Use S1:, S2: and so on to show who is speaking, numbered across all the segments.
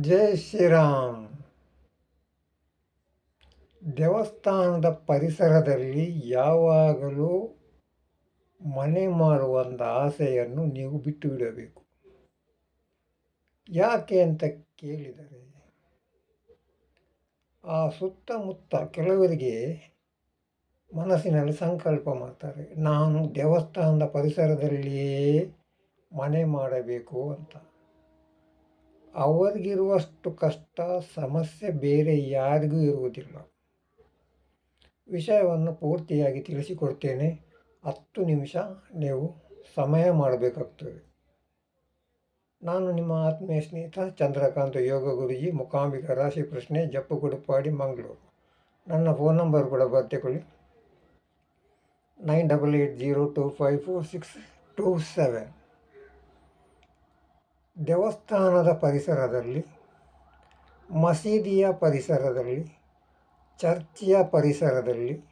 S1: ಜೈ ಶ್ರೀರಾಮ್ ದೇವಸ್ಥಾನದ ಪರಿಸರದಲ್ಲಿ ಯಾವಾಗಲೂ ಮನೆ ಮಾಡುವಂಥ ಆಸೆಯನ್ನು ನೀವು ಬಿಟ್ಟು ಬಿಡಬೇಕು. ಯಾಕೆ ಅಂತ ಕೇಳಿದರೆ, ಆ ಸುತ್ತಮುತ್ತ ಕೆಲವರಿಗೆ ಮನಸ್ಸಿನಲ್ಲಿ ಸಂಕಲ್ಪ ಮಾಡ್ತಾರೆ. ನಾನು ದೇವಸ್ಥಾನದ ಪರಿಸರದಲ್ಲಿಯೇ ಮನೆ ಮಾಡಬೇಕು ಅಂತ. ಅವರಿಗಿರುವಷ್ಟು ಕಷ್ಟ, ಸಮಸ್ಯೆ ಬೇರೆ ಯಾರಿಗೂ ಇರುವುದಿಲ್ಲ. ವಿಷಯವನ್ನು ಪೂರ್ತಿಯಾಗಿ ತಿಳಿಸಿಕೊಡ್ತೇನೆ. ಹತ್ತು ನಿಮಿಷ ನೀವು ಸಮಯ ಮಾಡಬೇಕಾಗ್ತದೆ. ನಾನು ನಿಮ್ಮ ಆತ್ಮೀಯ ಸ್ನೇಹಿತ ಚಂದ್ರಕಾಂತ್ ಯೋಗ ಗುರುಜಿ ಮುಖಾಂಬಿಕ ರಾಶಿ ಪ್ರಶ್ನೆ ಜಪ್ಪುಗುಡುಪಾಡಿ, ಮಂಗಳೂರು. ನನ್ನ ಫೋನ್ ನಂಬರ್ ಕೂಡ ಬರ್ತಿಕೊಳ್ಳಿ. Nine double eight zero two five four six two seven. ದೇವಸ್ಥಾನದ ಪರಿಸರದಲ್ಲಿ, ಮಸೀದಿಯ ಪರಿಸರದಲ್ಲಿ, ಚರ್ಚಿಯ ಪರಿಸರದಲ್ಲಿ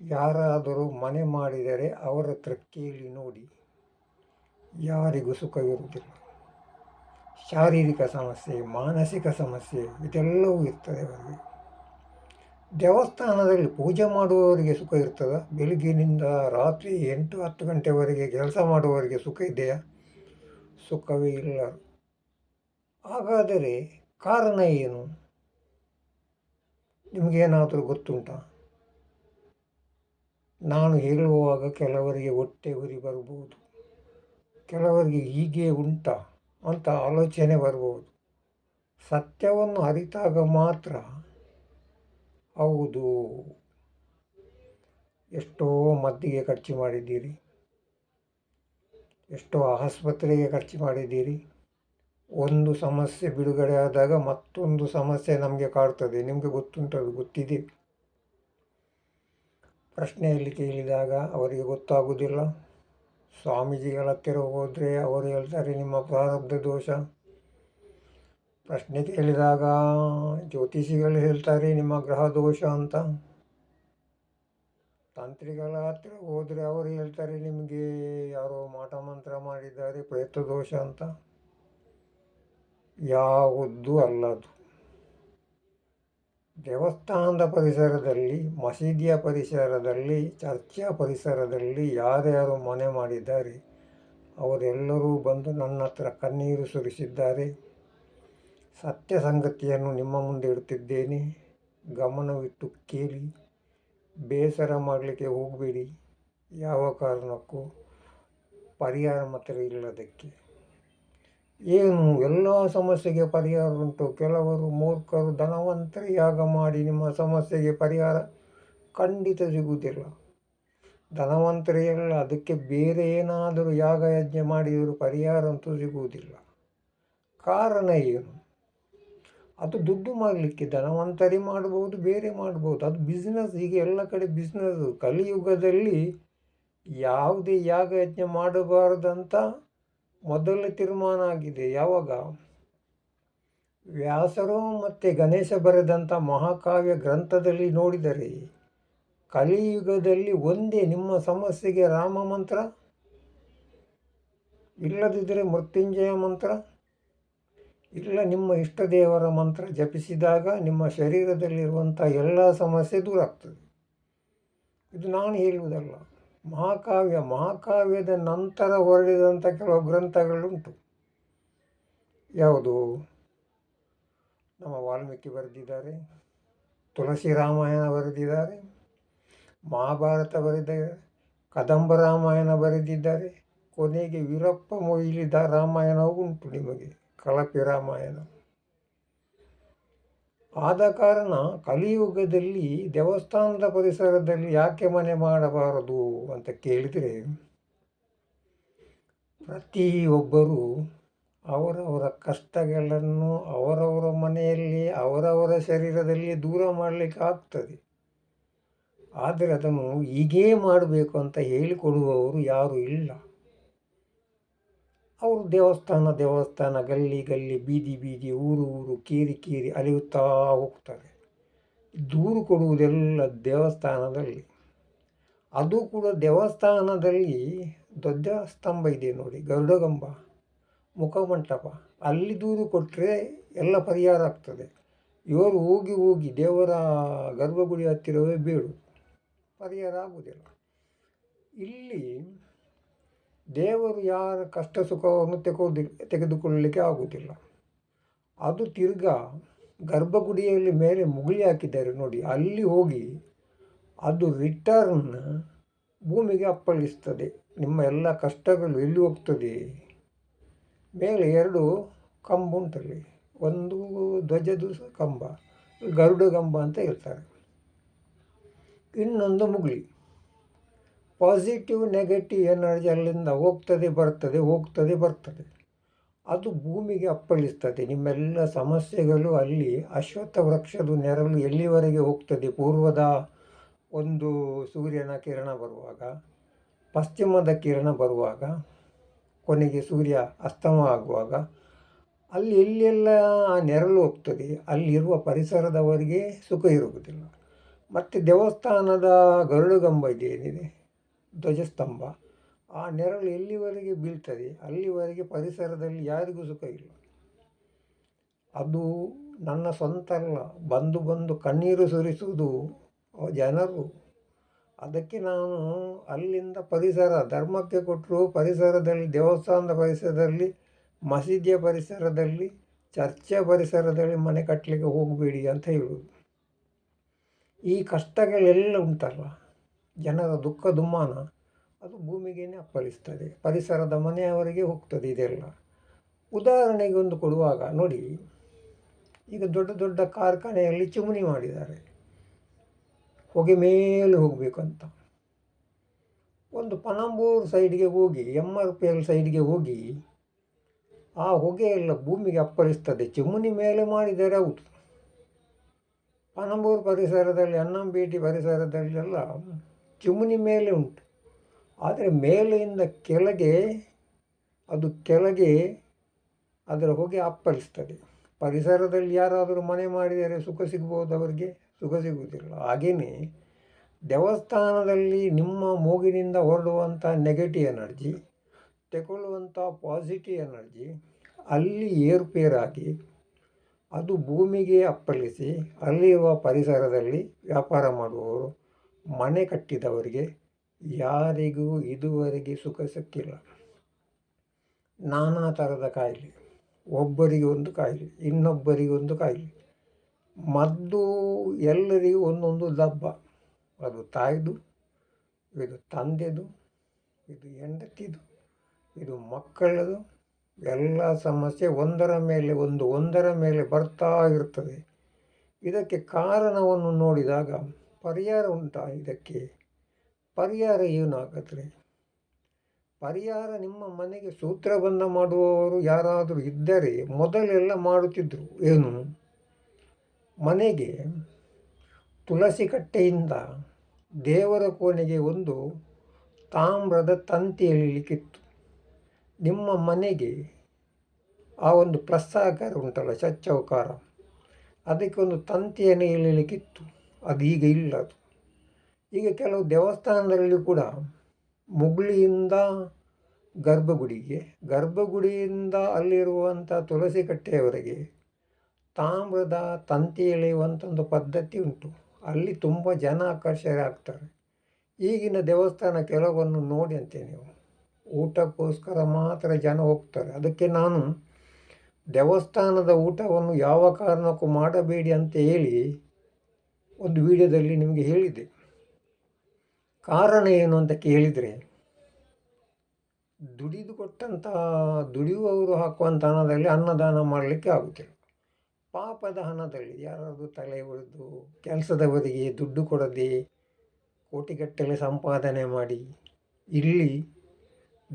S1: ಯಾರಾದರೂ ಮನೆ ಮಾಡಿದರೆ ಅವರ ಹತ್ರ ಕೇಳಿ ನೋಡಿ. ಯಾರಿಗೂ ಸುಖವಿರುವುದಿಲ್ಲ ಶಾರೀರಿಕ ಸಮಸ್ಯೆ, ಮಾನಸಿಕ ಸಮಸ್ಯೆ, ಇದೆಲ್ಲವೂ ಇರ್ತದೆ ಅವರಿಗೆ. ದೇವಸ್ಥಾನದಲ್ಲಿ ಪೂಜೆ ಮಾಡುವವರಿಗೆ ಸುಖ ಇರ್ತದ? ಬೆಳಗ್ಗಿನಿಂದ ರಾತ್ರಿ ಎಂಟು ಹತ್ತು ಗಂಟೆವರೆಗೆ ಕೆಲಸ ಮಾಡುವವರಿಗೆ ಸುಖ ಇದೆಯಾ? ಸುಖವೇ ಇಲ್ಲ. ಹಾಗಾದರೆ ಕಾರಣ ಏನು? ನಿಮಗೇನಾದರೂ ಗೊತ್ತುಂಟ? ನಾನು ಹೇಳುವಾಗ ಕೆಲವರಿಗೆ ಹೊಟ್ಟೆ ಉರಿ ಬರಬಹುದು. ಕೆಲವರಿಗೆ ಹೀಗೆ ಉಂಟಾ ಅಂತ ಆಲೋಚನೆ ಬರಬಹುದು. ಸತ್ಯವನ್ನು ಅರಿತಾಗ ಮಾತ್ರ ಹೌದು. ಎಷ್ಟೋ ಮದ್ದಿಗೆ ಖರ್ಚು ಮಾಡಿದ್ದೀರಿ. ಎಷ್ಟೋ ಆಸ್ಪತ್ರೆಗೆ ಖರ್ಚು ಮಾಡಿದ್ದೀರಿ. ಒಂದು ಸಮಸ್ಯೆ ಬಿಡುಗಡೆ ಆದಾಗ ಮತ್ತೊಂದು ಸಮಸ್ಯೆ ನಮಗೆ ಕಾಡ್ತದೆ. ನಿಮಗೆ ಗೊತ್ತುಂಟದು ಗೊತ್ತಿದೆ? ಪ್ರಶ್ನೆಯಲ್ಲಿ ಕೇಳಿದಾಗ ಅವರಿಗೆ ಗೊತ್ತಾಗುವುದಿಲ್ಲ ಸ್ವಾಮೀಜಿಗಳ ಹತ್ತಿರ ಹೋದರೆ ಅವರು ಹೇಳ್ತಾರೆ, ನಿಮ್ಮ ಪ್ರಾರಬ್ಧ ದೋಷ. ಪ್ರಶ್ನೆ ಕೇಳಿದಾಗ ಜ್ಯೋತಿಷಿಗಳು ಹೇಳ್ತಾರೆ, ನಿಮ್ಮ ಗ್ರಹ ದೋಷ ಅಂತ. ತಾಂತ್ರಿಗಳ ಹತ್ರ ಹೋದರೆ ಅವರು ಹೇಳ್ತಾರೆ, ನಿಮಗೆ ಯಾರೋ ಮಾಟ ಮಂತ್ರ ಮಾಡಿದ್ದಾರೆ, ಪ್ರೇತ ದೋಷ ಅಂತ. ಯಾವುದು ಅಲ್ಲದು ದೇವಸ್ಥಾನದ ಪರಿಸರದಲ್ಲಿ, ಮಸೀದಿಯ ಪರಿಸರದಲ್ಲಿ, ಚರ್ಚೆಯ ಪರಿಸರದಲ್ಲಿ ಯಾರ್ಯಾರು ಮನೆ ಮಾಡಿದ್ದಾರೆ, ಅವರೆಲ್ಲರೂ ಬಂದು ನನ್ನ ಹತ್ರ ಕಣ್ಣೀರು ಸುರಿಸಿದ್ದಾರೆ. ಸತ್ಯ ಸಂಗತಿಯನ್ನು ನಿಮ್ಮ ಮುಂದೆ ಇಡುತ್ತಿದ್ದೇನೆ. ಗಮನವಿಟ್ಟು ಕೇಳಿ. ಬೇಸರ ಮಾಡಲಿಕ್ಕೆ ಹೋಗಬೇಡಿ. ಯಾವ ಕಾರಣಕ್ಕೂ ಪರಿಹಾರ ಮಾತ್ರ ಇಲ್ಲದಕ್ಕೆ. ಏನು ಎಲ್ಲ ಸಮಸ್ಯೆಗೆ ಪರಿಹಾರ ಉಂಟು. ಕೆಲವರು ಮೂರ್ಖರು ಧನವಂತರು ಯಾಗ ಮಾಡಿ ನಿಮ್ಮ ಸಮಸ್ಯೆಗೆ ಪರಿಹಾರ ಖಂಡಿತ ಸಿಗುವುದಿಲ್ಲ. ಧನವಂತರೇ ಎಲ್ಲ ಅದಕ್ಕೆ ಬೇರೆ ಏನಾದರೂ ಯಾಗ ಯಜ್ಞ ಮಾಡಿದರೂ ಪರಿಹಾರ ಅಂತೂ ಸಿಗುವುದಿಲ್ಲ. ಕಾರಣ ಏನು? ಅದು ದುಡ್ಡು ಮಾಡಲಿಕ್ಕೆ ಧನವಂತರಿ ಮಾಡ್ಬೋದು, ಬೇರೆ ಮಾಡ್ಬೋದು. ಅದು ಬಿಸ್ನೆಸ್ ಈಗ ಎಲ್ಲ ಕಡೆ ಬಿಸ್ನೆಸ್ ಕಲಿಯುಗದಲ್ಲಿ ಯಾವುದೇ ಯಾಗ ಯಜ್ಞ ಮಾಡಬಾರ್ದಂತ ಮೊದಲ ತೀರ್ಮಾನ ಆಗಿದೆ. ಯಾವಾಗ? ವ್ಯಾಸರು ಮತ್ತು ಗಣೇಶ ಬರೆದಂಥ ಮಹಾಕಾವ್ಯ ಗ್ರಂಥದಲ್ಲಿ ನೋಡಿದರೆ, ಕಲಿಯುಗದಲ್ಲಿ ಒಂದೇ ನಿಮ್ಮ ಸಮಸ್ಯೆಗೆ ರಾಮ ಮಂತ್ರ? ಇಲ್ಲದಿದ್ದರೆ ಮೃತ್ಯುಂಜಯ ಮಂತ್ರ? ಇಲ್ಲ, ನಿಮ್ಮ ಇಷ್ಟ ದೇವರ ಮಂತ್ರ ಜಪಿಸಿದಾಗ ನಿಮ್ಮ ಶರೀರದಲ್ಲಿರುವಂಥ ಎಲ್ಲ ಸಮಸ್ಯೆ ದೂರ ಆಗ್ತದೆ. ಇದು ನಾನು ಹೇಳುವುದಲ್ಲ, ಮಹಾಕಾವ್ಯ, ಮಹಾಕಾವ್ಯದ ನಂತರ ಹೊರಡಿದಂಥ ಕೆಲವು ಗ್ರಂಥಗಳುಂಟು. ಯಾವುದು? ನಮ್ಮ ವಾಲ್ಮೀಕಿ ಬರೆದಿದ್ದಾರೆ, ತುಳಸಿ ರಾಮಾಯಣ ಬರೆದಿದ್ದಾರೆ, ಮಹಾಭಾರತ ಬರೆದಿದ್ದಾರೆ, ಕದಂಬ ರಾಮಾಯಣ ಬರೆದಿದ್ದಾರೆ, ಕೊನೆಗೆ ವೀರಪ್ಪ ಮೊಯ್ಲಿದ ರಾಮಾಯಣವೂ ಉಂಟು ನಿಮಗೆ. ಕಳಪೆ ರಾಮಾಯಣ. ಆದ ಕಾರಣ ಕಲಿಯುಗದಲ್ಲಿ, ದೇವಸ್ಥಾನದ ಪರಿಸರದಲ್ಲಿ ಯಾಕೆ ಮನೆ ಮಾಡಬಾರದು ಅಂತ ಕೇಳಿದರೆ, ಪ್ರತಿಯೊಬ್ಬರು ಅವರವರ ಕಷ್ಟಗಳನ್ನು ಅವರವರ ಮನೆಯಲ್ಲಿ, ಅವರವರ ಶರೀರದಲ್ಲಿ ದೂರ ಮಾಡಲಿಕ್ಕೆ ಆಗ್ತದೆ. ಆದರೆ ಅದನ್ನು ಹೀಗೇ ಮಾಡಬೇಕು ಅಂತ ಹೇಳಿಕೊಡುವವರು ಯಾರೂ ಇಲ್ಲ. ಅವರು ದೇವಸ್ಥಾನ ದೇವಸ್ಥಾನ, ಗಲ್ಲಿ ಗಲ್ಲಿ, ಬೀದಿ ಬೀದಿ, ಊರು ಊರು, ಕೀರಿ ಕೀರಿ ಅಲೆಯುತ್ತಾ ಹೋಗ್ತಾರೆ. ದೂರು ಕೊಡುವುದೆಲ್ಲ ದೇವಸ್ಥಾನದಲ್ಲಿ. ಅದು ಕೂಡ ದೇವಸ್ಥಾನದಲ್ಲಿ ದೊಡ್ಡ ಸ್ತಂಭ ಇದೆ ನೋಡಿ ಗರುಡಗಂಬ ಮುಖಮಂಟಪ. ಅಲ್ಲಿ ದೂರು ಕೊಟ್ಟರೆ ಎಲ್ಲ ಪರಿಹಾರ ಆಗ್ತದೆ. ಇವರು ಹೋಗಿ ಹೋಗಿ ದೇವರ ಗರ್ಭಗುಡಿ ಹತ್ತಿರವೇ ಬೀಳು ಪರಿಹಾರ ಆಗುವುದಿಲ್ಲ. ಇಲ್ಲಿ ದೇವರು ಯಾರ ಕಷ್ಟ ಸುಖವನ್ನು ತೆಗೆದು ತೆಗೆದುಕೊಳ್ಳಲಿಕ್ಕೆ ಆಗುವುದಿಲ್ಲ. ಅದು ತಿರ್ಗಾ ಗರ್ಭಗುಡಿಯಲ್ಲಿ ಮೇಲೆ ಮುಗುಳಿ ಹಾಕಿದ್ದಾರೆ ನೋಡಿ, ಅಲ್ಲಿ ಹೋಗಿ ಅದು ರಿಟರ್ನ್ ಭೂಮಿಗೆ ಅಪ್ಪಳಿಸ್ತದೆ. ನಿಮ್ಮ ಎಲ್ಲ ಕಷ್ಟಗಳು ಎಲ್ಲಿ ಹೋಗ್ತದೆ? ಮೇಲೆ ಎರಡು ಕಂಬ ಉಂಟಲ್ಲಿ, ಒಂದು ಧ್ವಜದ ಕಂಬ, ಗರುಡ ಕಂಬ ಅಂತ ಹೇಳ್ತಾರೆ. ಇನ್ನೊಂದು ಮುಗುಳಿ. ಪಾಸಿಟಿವ್ ನೆಗೆಟಿವ್ ಎನರ್ಜಿ ಅಲ್ಲಿಂದ ಹೋಗ್ತದೆ, ಬರ್ತದೆ ಹೋಗ್ತದೆ, ಬರ್ತದೆ. ಅದು ಭೂಮಿಗೆ ಅಪ್ಪಳಿಸ್ತದೆ. ನಿಮ್ಮೆಲ್ಲ ಸಮಸ್ಯೆಗಳು ಅಲ್ಲಿ ಅಶ್ವತ್ಥ ವೃಕ್ಷದ ನೆರಳು ಎಲ್ಲಿವರೆಗೆ ಹೋಗ್ತದೆ? ಪೂರ್ವದ ಒಂದು ಸೂರ್ಯನ ಕಿರಣ ಬರುವಾಗ, ಪಶ್ಚಿಮದ ಕಿರಣ ಬರುವಾಗ, ಕೊನೆಗೆ ಸೂರ್ಯ ಅಸ್ತಮ ಆಗುವಾಗ, ಅಲ್ಲಿ ಎಲ್ಲೆಲ್ಲ ಆ ನೆರಳು ಹೋಗ್ತದೆ? ಅಲ್ಲಿರುವ ಪರಿಸರದವರಿಗೆ ಸುಖ ಇರುವುದಿಲ್ಲ. ಮತ್ತು ದೇವಸ್ಥಾನದ ಗರುಡುಗಂಬ ಇದೇನಿದೆ? ಧ್ವಜಸ್ತಂಭ. ಆ ನೆರಳು ಎಲ್ಲಿವರೆಗೆ ಬೀಳ್ತದೆ? ಅಲ್ಲಿವರೆಗೆ ಪರಿಸರದಲ್ಲಿ ಯಾರಿಗೂ ಸುಖ ಇಲ್ಲ. ಅದು ನನ್ನ ಸ್ವಂತ ಅಲ್ಲ. ಬಂದು ಬಂದು ಕಣ್ಣೀರು ಸುರಿಸುವುದು ಜನರು. ಅದಕ್ಕೆ ನಾನು ಅಲ್ಲಿಂದ ಪರಿಸರ, ಧರ್ಮಕ್ಕೆ ಕೊಟ್ಟರು ಪರಿಸರದಲ್ಲಿ, ದೇವಸ್ಥಾನದ ಪರಿಸರದಲ್ಲಿ, ಮಸೀದಿಯ ಪರಿಸರದಲ್ಲಿ ಚರ್ಚೆ ಪರಿಸರದಲ್ಲಿ ಮನೆ ಕಟ್ಟಲಿಕ್ಕೆ ಹೋಗಬೇಡಿ ಅಂತ ಹೇಳುವುದು. ಈ ಕಷ್ಟಗಳೆಲ್ಲ ಉಂಟಲ್ಲ. ಜನರ ದುಃಖ ದುಮ್ಮಾನ ಅದು ಭೂಮಿಗೇನೆ ಅಪ್ಪಳಿಸ್ತದೆ. ಪರಿಸರದ ಮನೆಯವರೆಗೆ ಹೋಗ್ತದೆ ಇದೆಲ್ಲ. ಉದಾಹರಣೆಗೆ ಒಂದು ಕೊಡುವಾಗ ನೋಡಿ, ಈಗ ದೊಡ್ಡ ದೊಡ್ಡ ಕಾರ್ಖಾನೆಯಲ್ಲಿ ಚಿಮಣಿ ಮಾಡಿದ್ದಾರೆ. ಹೊಗೆ ಮೇಲೆ ಹೋಗಬೇಕಂತ. ಒಂದು ಪನಂಬೂರ್ ಸೈಡ್ಗೆ ಹೋಗಿ ಎಂ ಆರ್ ಪಿ ಎಲ್ ಸೈಡ್ಗೆ ಹೋಗಿ, ಆ ಹೊಗೆ ಎಲ್ಲ ಭೂಮಿಗೆ ಅಪ್ಪಳಿಸ್ತದೆ. ಚಿಮುನಿ ಮೇಲೆ ಮಾಡಿದರೆ ಹೌದು. ಪನಂಬೂರು ಪರಿಸರದಲ್ಲಿ ಅನ್ನಂಬೇಟಿ ಪರಿಸರದಲ್ಲೆಲ್ಲ ಚಿಮಣಿ ಮೇಲೆ ಉಂಟು. ಆದರೆ ಮೇಲೆಯಿಂದ ಕೆಳಗೆ, ಅದು ಕೆಳಗೆ ಅದರ ಹೊಗೆ ಅಪ್ಪಳಿಸ್ತದೆ. ಪರಿಸರದಲ್ಲಿ ಯಾರಾದರೂ ಮನೆ ಮಾಡಿದರೆ ಸುಖ ಸಿಗ್ಬೋದು ಅವರಿಗೆ? ಸುಖ ಸಿಗುವುದಿಲ್ಲ. ಹಾಗೆಯೇ ದೇವಸ್ಥಾನದಲ್ಲಿ ನಿಮ್ಮ ಮೂಗಿನಿಂದ ಹೊರಡುವಂಥ ನೆಗೆಟಿವ್ ಎನರ್ಜಿ ತಗೊಳ್ಳುವಂಥ ಪಾಸಿಟಿವ್ ಎನರ್ಜಿ ಅಲ್ಲಿ ಏರುಪೇರಾಗಿ ಅದು ಭೂಮಿಗೆ ಅಪ್ಪಳಿಸಿ, ಅಲ್ಲಿರುವ ಪರಿಸರದಲ್ಲಿ ವ್ಯಾಪಾರ ಮಾಡುವವರು ಮನೆ ಕಟ್ಟಿದವರಿಗೆ ಯಾರಿಗೂ ಇದುವರೆಗೆ ಸುಖ ಸಿಕ್ಕಿಲ್ಲ. ನಾನಾ ಥರದ ಕಾಯಿಲೆ, ಒಬ್ಬರಿಗೆ ಒಂದು ಕಾಯಿಲೆ, ಇನ್ನೊಬ್ಬರಿಗೆ ಒಂದು ಕಾಯಿಲೆ, ಮದ್ದು ಎಲ್ಲರಿಗೂ ಒಂದೊಂದು ದಬ್ಬ. ಅದು ತಾಯಿದು, ಇದು ತಂದೆದು, ಇದು ಹೆಂಡತಿದು, ಇದು ಮಕ್ಕಳದು, ಎಲ್ಲ ಸಮಸ್ಯೆ ಒಂದರ ಮೇಲೆ ಒಂದು, ಒಂದರ ಮೇಲೆ ಬರ್ತಾ ಇರ್ತದೆ. ಇದಕ್ಕೆ ಕಾರಣವನ್ನು ನೋಡಿದಾಗ ಪರಿಹಾರ ಉಂಟಾ ಇದಕ್ಕೆ? ಪರಿಹಾರ ಏನು ಹಾಗಾದರೆ? ಪರಿಹಾರ ನಿಮ್ಮ ಮನೆಗೆ ಸೂತ್ರಬಂಧ ಮಾಡುವವರು ಯಾರಾದರೂ ಇದ್ದರೆ ಮೊದಲೆಲ್ಲ ಮಾಡುತ್ತಿದ್ದರು ಏನು? ಮನೆಗೆ ತುಳಸಿ ಕಟ್ಟೆಯಿಂದ ದೇವರ ಕೋಣೆಗೆ ಒಂದು ತಾಮ್ರದ ತಂತಿ ಎಳಿಲಿಕ್ಕಿತ್ತು. ನಿಮ್ಮ ಮನೆಗೆ ಆ ಒಂದು ಪ್ರಸಾಕಾರ ಉಂಟಲ್ಲ ಚಚ್ಚೌಕಾರ ಅದಕ್ಕೆ ಒಂದು ತಂತಿಯನ್ನು ಎಳಿಲಿಕ್ಕಿತ್ತು. ಅದು ಈಗ ಇಲ್ಲ ಅದು. ಈಗ ಕೆಲವು ದೇವಸ್ಥಾನದಲ್ಲಿ ಕೂಡ ಮುಗುಳಿಯಿಂದ ಗರ್ಭಗುಡಿಗೆ, ಗರ್ಭಗುಡಿಯಿಂದ ಅಲ್ಲಿರುವಂಥ ತುಳಸಿ ಕಟ್ಟೆಯವರೆಗೆ ತಾಮ್ರದ ತಂತಿ ಎಳೆಯುವಂಥ ಒಂದು ಪದ್ಧತಿ ಉಂಟು. ಅಲ್ಲಿ ತುಂಬ ಜನ ಆಕರ್ಷಕರಾಗ್ತಾರೆ. ಈಗಿನ ದೇವಸ್ಥಾನ ಕೆಲವನ್ನು ನೋಡಿ ಅಂತೆ ನೀವು. ಊಟಕ್ಕೋಸ್ಕರ ಮಾತ್ರ ಜನ ಹೋಗ್ತಾರೆ. ಅದಕ್ಕೆ ನಾನು ದೇವಸ್ಥಾನದ ಊಟವನ್ನು ಯಾವ ಕಾರಣಕ್ಕೂ ಮಾಡಬೇಡಿ ಅಂತ ಹೇಳಿ ಒಂದು ವಿಡಿಯೋದಲ್ಲಿ ನಿಮಗೆ ಹೇಳಿದೆ. ಕಾರಣ ಏನು ಅಂತ ಕೇಳಿದರೆ, ದುಡಿದು ಕೊಟ್ಟಂತಹ ದುಡಿಯುವವರು ಹಾಕುವಂಥ ಹಣದಲ್ಲಿ ಅನ್ನದಾನ ಮಾಡಲಿಕ್ಕೆ ಆಗುತ್ತಿಲ್ಲ. ಪಾಪದ ಹಣದಲ್ಲಿ ಯಾರಾದರೂ ತಲೆ ಒಡೆದು ಕೆಲಸದವರಿಗೆ ದುಡ್ಡು ಕೊಡದೆ ಕೋಟಿಗಟ್ಟಲೆ ಸಂಪಾದನೆ ಮಾಡಿ ಇಲ್ಲಿ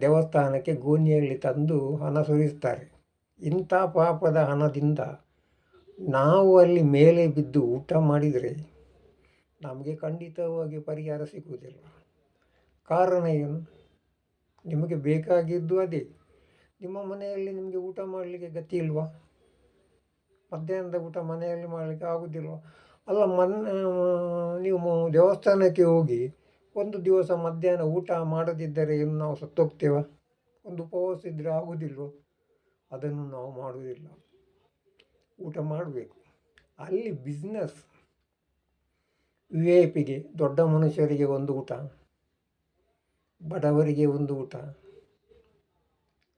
S1: ದೇವಸ್ಥಾನಕ್ಕೆ ಗೋಣಿಯಲ್ಲಿ ತಂದು ಹಣ ಸುರಿಸ್ತಾರೆ. ಇಂಥ ಪಾಪದ ಹಣದಿಂದ ನಾವು ಅಲ್ಲಿ ಮೇಲೆ ಬಿದ್ದು ಊಟ ಮಾಡಿದರೆ ನಮಗೆ ಖಂಡಿತವಾಗಿ ಪರಿಹಾರ ಸಿಗುವುದಿಲ್ಲ. ಕಾರಣ ಏನು? ನಿಮಗೆ ಬೇಕಾಗಿದ್ದು ಅದೇ. ನಿಮ್ಮ ಮನೆಯಲ್ಲಿ ನಿಮಗೆ ಊಟ ಮಾಡಲಿಕ್ಕೆ ಗತಿ ಇಲ್ವಾ? ಮಧ್ಯಾಹ್ನದ ಊಟ ಮನೆಯಲ್ಲಿ ಮಾಡಲಿಕ್ಕೆ ಆಗೋದಿಲ್ವ? ಅಲ್ಲ, ಮನ್, ನೀವು ದೇವಸ್ಥಾನಕ್ಕೆ ಹೋಗಿ ಒಂದು ದಿವಸ ಮಧ್ಯಾಹ್ನ ಊಟ ಮಾಡದಿದ್ದರೆ ಏನು ನಾವು ಸತ್ತೋಗ್ತೇವ? ಒಂದು ಉಪವಾಸ ಇದ್ದರೆ ಆಗುವುದಿಲ್ವ ಅದನ್ನು ನಾವು ಮಾಡುವುದಿಲ್ಲ. ಊಟ ಮಾಡಬೇಕು. ಅಲ್ಲಿ ಬಿಸ್ನೆಸ್ ವಿ ಐ ಪಿಗೆ ದೊಡ್ಡ ಮನುಷ್ಯರಿಗೆ ಒಂದು ಊಟ, ಬಡವರಿಗೆ ಒಂದು ಊಟ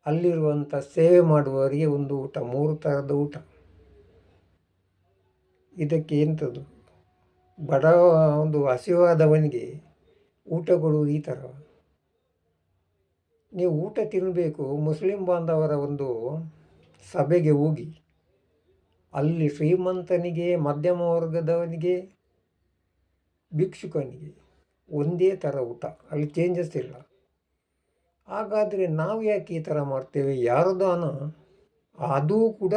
S1: ಅಲ್ಲಿರುವಂಥ ಸೇವೆ ಮಾಡುವವರಿಗೆ ಒಂದು ಊಟ, ಮೂರು ಥರದ ಊಟ. ಇದಕ್ಕೆ ಎಂಥದ್ದು ಬಡ ಒಂದು ಹಸಿವಾದವನಿಗೆ ಊಟ ಕೊಡುವುದು ಈ ಥರ. ನೀವು ಊಟ ತಿನ್ನಬೇಕು ಮುಸ್ಲಿಂ ಬಾಂಧವರ ಒಂದು ಸಭೆಗೆ ಹೋಗಿ. ಅಲ್ಲಿ ಶ್ರೀಮಂತನಿಗೆ, ಮಧ್ಯಮ ವರ್ಗದವನಿಗೆ, ಭಿಕ್ಷುಕನಿಗೆ ಒಂದೇ ಥರ ಊಟ. ಅಲ್ಲಿ ಚೇಂಜಸ್ ಇಲ್ಲ. ಹಾಗಾದರೆ ನಾವು ಯಾಕೆ ಈ ಥರ ಮಾಡ್ತೇವೆ? ಯಾರು ದಾನ? ಅದೂ ಕೂಡ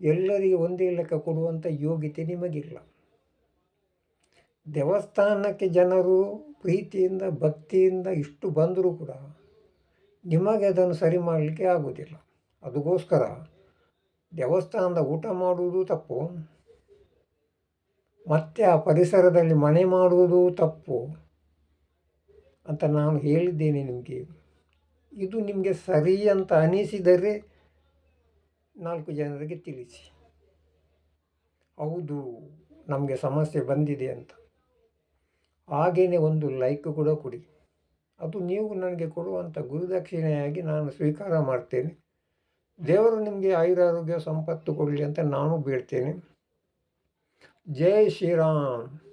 S1: ಎಲ್ಲರಿಗೆ ಒಂದೇ ಲೆಕ್ಕ ಕೊಡುವಂಥ ಯೋಗ್ಯತೆ ನಿಮಗಿಲ್ಲ. ದೇವಸ್ಥಾನಕ್ಕೆ ಜನರು ಪ್ರೀತಿಯಿಂದ, ಭಕ್ತಿಯಿಂದ ಇಷ್ಟು ಬಂದರೂ ಕೂಡ ನಿಮಗೆ ಅದನ್ನು ಸರಿ ಮಾಡಲಿಕ್ಕೆ ಆಗೋದಿಲ್ಲ ಅದಕ್ಕೋಸ್ಕರ ದೇವಸ್ಥಾನದ ಊಟ ಮಾಡುವುದು ತಪ್ಪು. ಮತ್ತೆ ಆ ಪರಿಸರದಲ್ಲಿ ಮನೆ ಮಾಡುವುದು ತಪ್ಪು ಅಂತ ನಾನು ಹೇಳಿದ್ದೇನೆ ನಿಮಗೆ. ಇದು ನಿಮಗೆ ಸರಿ ಅಂತ ಅನಿಸಿದರೆ ನಾಲ್ಕು ಜನರಿಗೆ ತಿಳಿಸಿ. ಹೌದು, ನಮಗೆ ಸಮಸ್ಯೆ ಬಂದಿದೆ ಅಂತ. ಹಾಗೆಯೇ ಒಂದು ಲೈಕ್ ಕೂಡ ಕೊಡಿ. ಅದು ನೀವು ನನಗೆ ಕೊಡುವಂಥ ಗುರುದಕ್ಷಿಣೆಯಾಗಿ ನಾನು ಸ್ವೀಕಾರ ಮಾಡ್ತೇನೆ. ದೇವರು ನಿಮಗೆ ಆಯುರಾರೋಗ್ಯ ಸಂಪತ್ತು ಕೊಡಲಿ ಅಂತ ನಾನು ಬೀಳ್ತೇನೆ. ಜೈ ಶ್ರೀರಾಮ್.